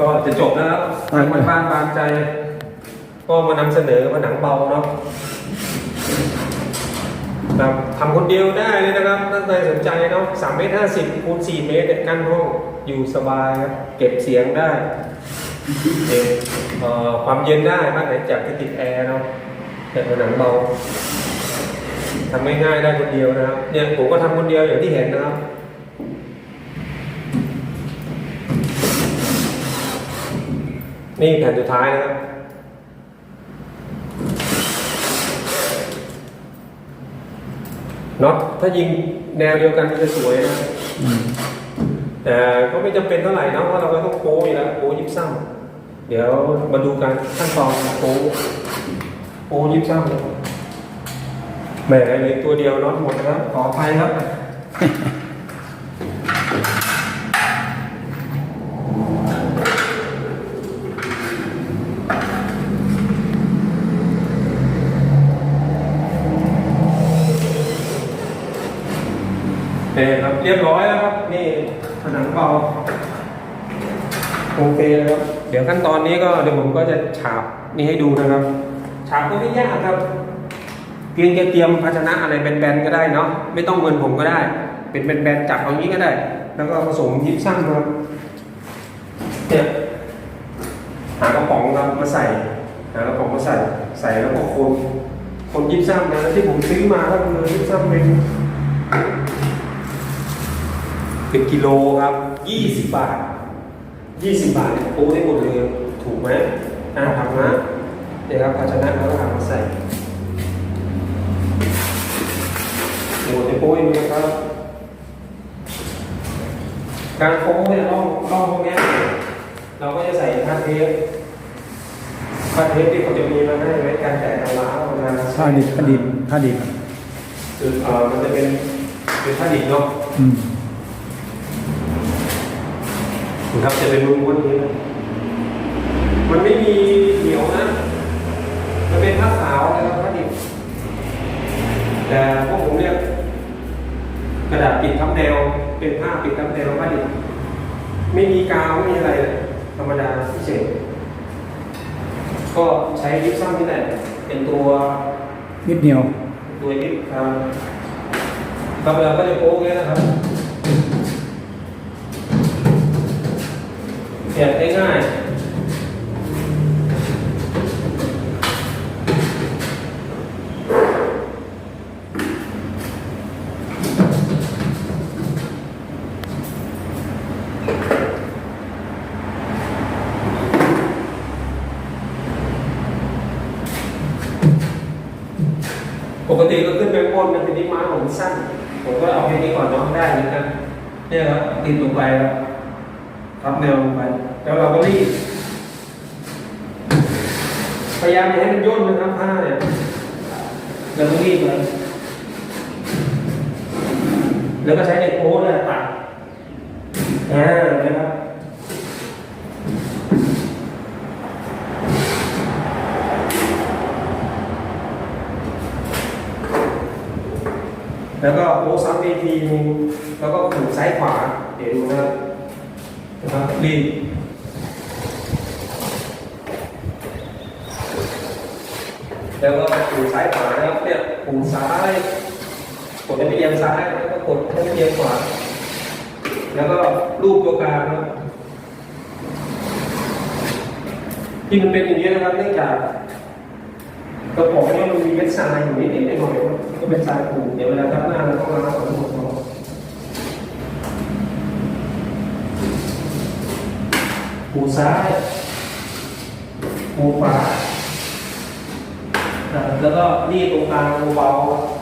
ก็จะจบแล้วครับทางบ้านบางใจ ก็มานำเสนอผนังเบาเนาะครับทำคนเดียวได้เลยนะครับ ถ้าใครสนใจเนาะสามเมตรห้าสิบคูณสี่เมตรเนี่ยกั้นห้องอยู่สบายครับเก็บเสียงได้เก็บเอ่อความเย็นได้บ้านไหนจากที่ติดแอร์เนาะแต่ผนังเบาทำง่ายๆได้คนเดียวนะครับเนี่ยผมก็ทำคนเดียวอย่างที่เห็นนะครับ นี่แผ่นสุดท้ายนะครับ น็อตถ้ายิงแนวเดียวกันจะสวยนะแต่ก็ไม่จำเป็นเท่าไหร่นะเพราะเราก็ต้องโค้อยู่แล้วโค้ยิบซ้ำเดี๋ยวมาดูกันขั้นตอนโค้โค้ยิบซ้ำแหมเลยตัวเดียวน็อตหมดนะครับขออภัยครับ โอ เรียบร้อยแล้วครับ นี่ผนังเบาโอเคนะครับ เดี๋ยวขั้นตอนนี้ก็เดี๋ยวผมก็จะฉาบนี่ให้ดูนะครับ ฉาบก็ไม่ยากครับ เพียงแค่เตรียมภาชนะอะไรแบนๆก็ได้เนาะไม่ต้องเหมือนผมก็ได้ เป็นแบนๆจับเอางี้ก็ได้ แล้วก็ผสมยิปซัมครับเนี่ยหากระป๋องครับมาใส่หากระป๋องมาใส่ใส่แล้วก็คนคนยิปซัมนะที่ผมซื้อมาก็คือยิปซัมเป็น เป็นกิโลครับ20บาท20บาทเนี่ยปูได้หมดเลยถูกไหมอ่าทำนะเดี๋ยวครับภาชนะเราก็ทำมาใส่หมดในปูให้ดูนะครับ การโค้งเนี่ยร่องร่องพวกเนี้ยเราก็จะใส่ผ้าเทปผ้าเทปที่เขาจะมีมาให้ไว้การแตะเอาล้าวเวลาผ้าดิบผ้าดิบผ้าดิบคือเอ่อมันจะเป็นเป็นผ้าดิบเนาะอืม ครับจะเป็นรูม้วนนี้นะมันไม่มีเหนียวนะ มันเป็นผ้าขาวนะครับผ้าดิบแต่พวกผมเนี่ยกระดาษปิดทับแนว เป็นผ้าปิดทับแนวผ้าดิบไม่มีกาวไม่มีอะไรเลยธรรมดาพิเศษ ก็ใช้ยิปซัมนี่แหละเป็นตัวนิดเดียว ตัวยิปครับครับเราก็จะโค้งเงี้ยนะครับ สียบได้ง่ายปกติก็ขึ้นไปบนมันเป็นที่ม้าผมสั้น ผมก็เอาแค่นี้ก่อนน้องได้เหมือนกันเนี่ยครับติดลงไปครับ ทับแนวลงไป แล้วเราก็รีดพยายามอย่าให้มันย่นนะครับผ้าเนี่ยเราต้องรีดเลยแล้วก็ใช้ในโค้ดเนี่ยตัดอ่านะครับแล้วก็โอ้ซ้ำอีกทีนึงแล้วก็ขูดซ้ายขวา เดี๋ยวดูนะครับนะครับรีด แล้วก็ขูซ้ายขวานะครับเนี่ยขูซ้ายกดให้เอียงซ้ายแล้วก็กดให้เอียงขวา แล้วก็ลูบตัวกลางครับที่มันเป็นอย่างนี้นะครับเนื่องจากกระป๋องเนี่ยมันมีเม็ดทรายอยู่นิดนิดหน่อยๆก็เป็นทรายขูดเดี๋ยวเวลาทับหน้าเราต้องล้างก่อนทั้งหมดก่อนหูซ้ายหูขวา แล้วก็นี่ตรงกลางเบา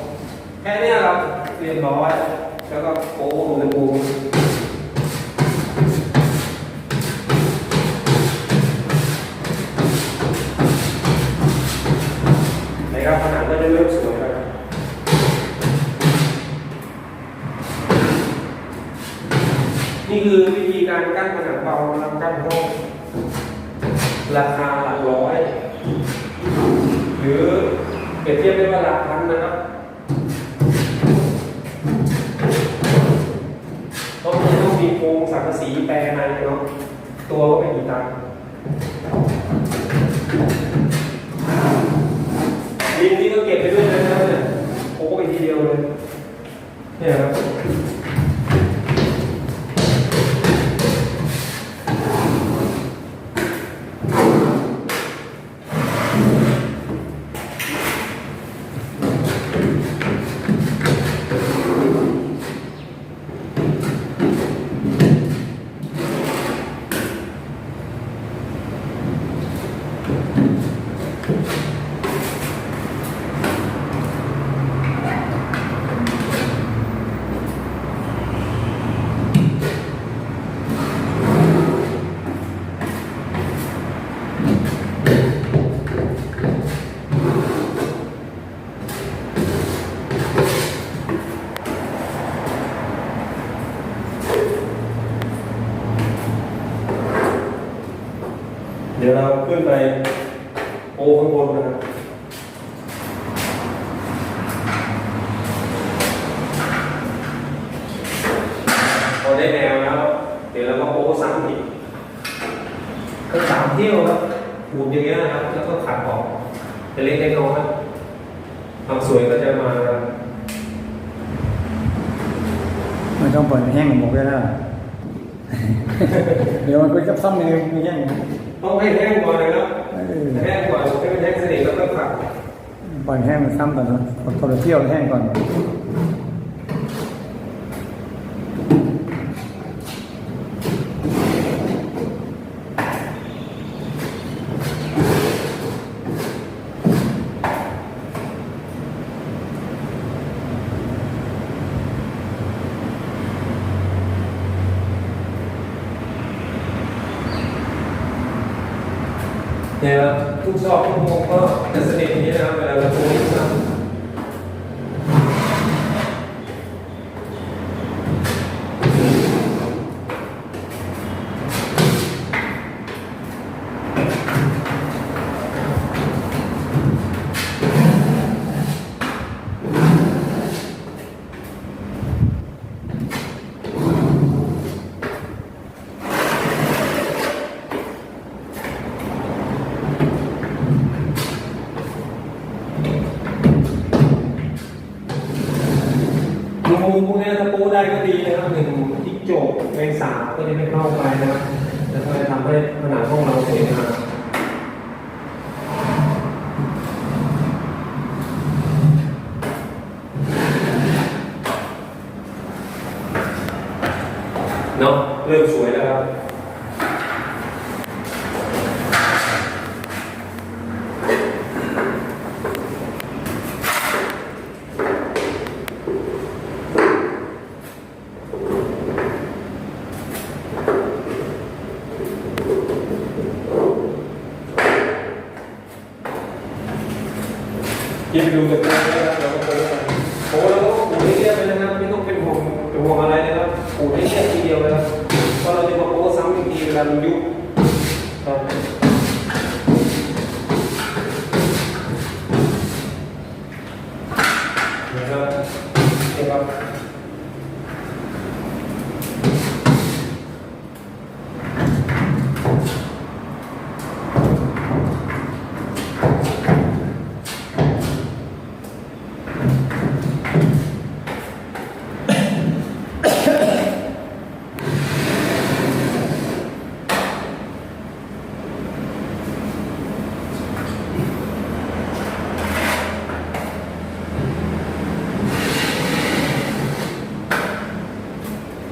ๆแค่เนี้ยครับเรียบร้อยแล้วก็โค้งลงในปูนะครับผนังก็จะเริ่มสวยแล้วนี่คือวิธีการกั้นผนังเบานะครับกั้นห้องราคาหลักร้อย หรือเปรียบเทียบได้ว่าหลักพันนะครับต้องต้องมีโครงสังกะสีแปรในเนาะตัวก็ไม่มีตังดินนี่ก็เก็บไปด้วยนะครับเนี่ยโอ้ไปทีเดียวเลย เนี่ยครับ เดี๋ยวเรา ขึ้นไปโอข้างบนนะครับพอได้แนวแล้ว เดี๋ยวเราก็โอซ้ำอีกก็สามเที่ยวครับขูดอย่างเงี้ยนะครับ แล้วก็ขัดออกจะเล็กได้น้อยความสวยก็จะมา มันต้องปล่อยแห้งหมดเลยนะ เดี๋ยวมันก็จะซ่อมเองไม่แห้งต้องให้แห้งก่อนเลยครับเออแห้งก่อนให้มันแห้งสนิทแล้วก็ขัดปล่อยแห้งมันซ้ำก่อนนะพอเราเที่ยวแห้งก่อน นี่ยครับทุกซอกทุกมุมก็จะสนิทนี้นะครับเวลาเราโอ้ยซ้ำ รูมุมพวกนี้ถ้าปู ได้ก็ดีนะครับหนึ่งที่โจกแมงสาบก็จะไม่เข้าไปนะครับแล้วก็จะทำให้ผนังห้องเราสวยงามเนาะเริ่มสวยแล้วครับ ดูกันนะครับเราก็โค้งไปโค้งแล้วก็ปูให้เรียบเลยนะครับไม่ต้องเป็นห่วงเป็นห่วงอะไรนะครับปูให้เรียบทีเดียวเลยครับเพราะเราจะมาโค้งซ้ำอีกทีเวลามันยุบครับนะครับนี่ครับ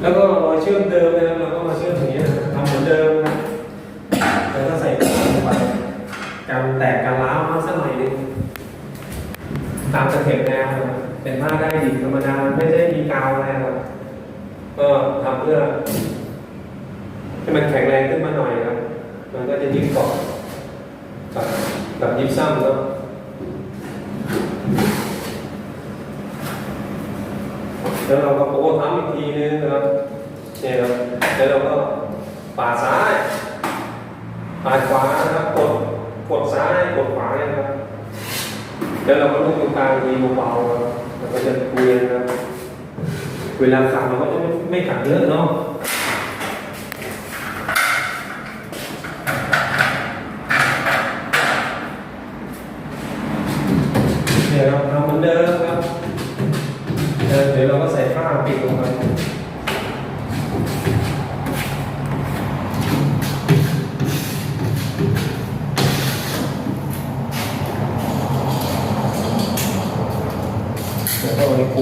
แล้วก็รอยเชื่อมเดิมนะครับเราก็มาเชื่อมอย่างนี้นะทำเหมือนเดิมนะแล้วก็ใส่กาวลงไปกันแตกกันร้าวมาสักหน่อยหนึง ตามสเต็ปแนวนะเป็นผ้าได้ดีธรรมดาไม่ได้มีกาวอะไรหรอกก็ทำเพื่อให้มันแข็งแรงขึ้นมาหน่อยครับ มันก็จะยึดเกาะกับกับยิบซ้ำเนาะแล้วเราก็โค้งซ้ำอีกทีนึงนะครับเนี่ยครับแล้วเราก็ปาดซ้ายปาดขวานะครับกดกดซ้ายกดขวาเนี่ยนะครับ แล้วเราก็ลูกตรงกลางทีเบาๆครับแล้วก็จะเวียนนะครับเวลาสัปเราก็จะไม่ไม่ขับเยอะเนาะ โ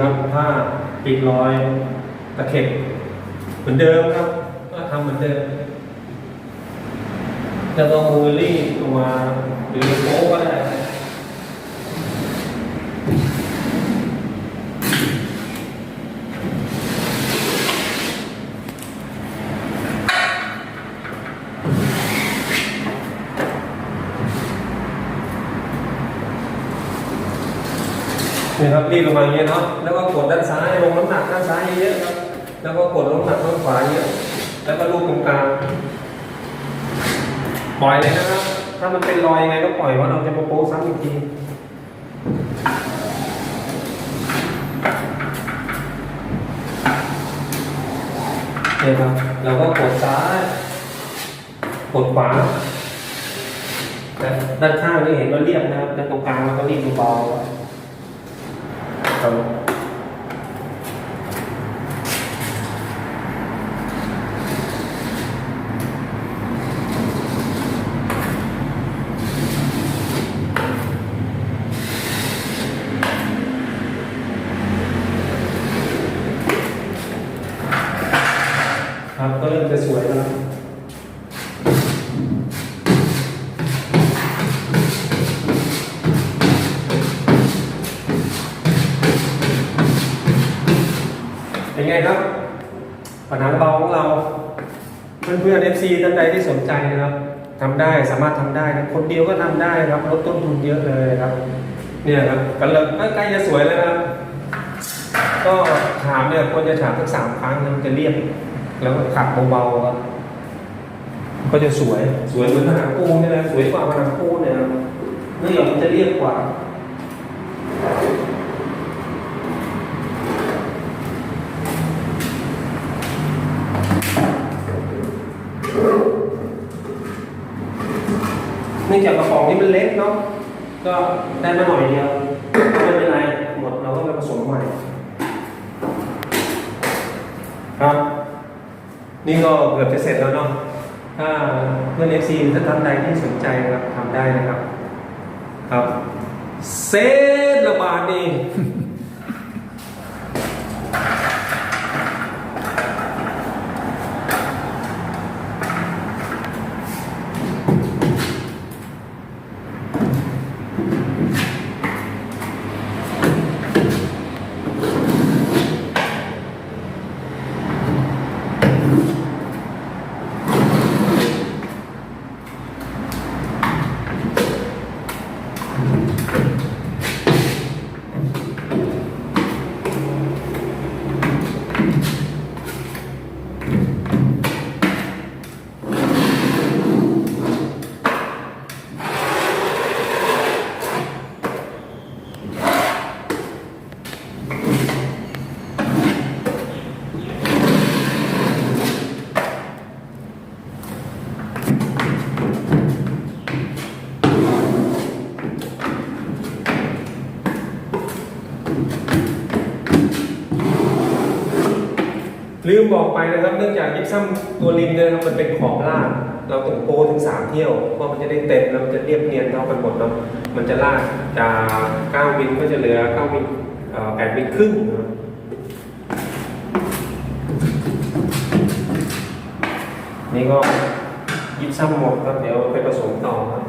ครับผ้าปิดรอยตะเข็บเหมือนเดิมครับ ก็ทำเหมือนเดิมจะต้องมือรีดตัวหรือโป๊ก็ได้ นี่ ครับรีดลงมาอย่างเงี้ยเนาะแล้วก็กดด้านซ้ายลงน้ำหนักด้านซ้ายเยอะครับแล้วก็กดลงน้ำหนักด้านขวาเยอะแล้วก็ลูบตรงกลางปล่อยเลยนะครับ ถ้ามันเป็นรอยยังไงก็ปล่อยว่าเราจะมาโป๊ซ้ำอีกทีเนี่ยครับเราก็กดซ้ายกดขวาด้านข้างนี่เห็นว่าเรียบนะครับด้านตรงกลางเราก็รีบเบาๆ ครับครับก็เ FC ท่านใดที่สนใจนะครับทำได้สามารถทำได้นะคนเดียวก็ทำได้ครับลดต้นทุนเยอะเลยครับ เนี่ยครับกำลังใกล้จะสวยแล้วนะครับ ก็ถามเนี่ยควรจะถามสักสามครั้งนะมันจะเรียบ แล้วก็ขัดเบาๆครับ ก็จะสวยสวยเหมือนผนังปูนเนี่ยนะสวยกว่าผนังปูนเนี่ยครับเนื่องจากมันจะเรียบกว่า นื่องจากกระป๋องนี้มันเล็กเนาะก็ได้มาหน่อยเดียวไม่เป็นไรหมดเราก็ไปผสมใหม่ครับ นี่ก็เกือบจะเสร็จแล้วเนาะถ้าเพื่อน FC ถ้าท่านใดที่สนใจนะครับทำได้นะครับ ครับ เซตระบาดนี่ ลืมบอกไปนะครับ เนื่องจากยิปซัมตัวริมเนี่ยนะครับมันเป็นขอบลางเราต้องโปถึงสามเที่ยวเพราะมันจะได้เต็มแล้วมันจะเรียบเนียนเท่ากันหมดเนาะมันจะลากจาก9มิลก็จะเหลือ9มิลเอ่อ8มิลครึ่งนี่ก็ยิปซัมหมดครับเดี๋ยวไปผสมต่อครับ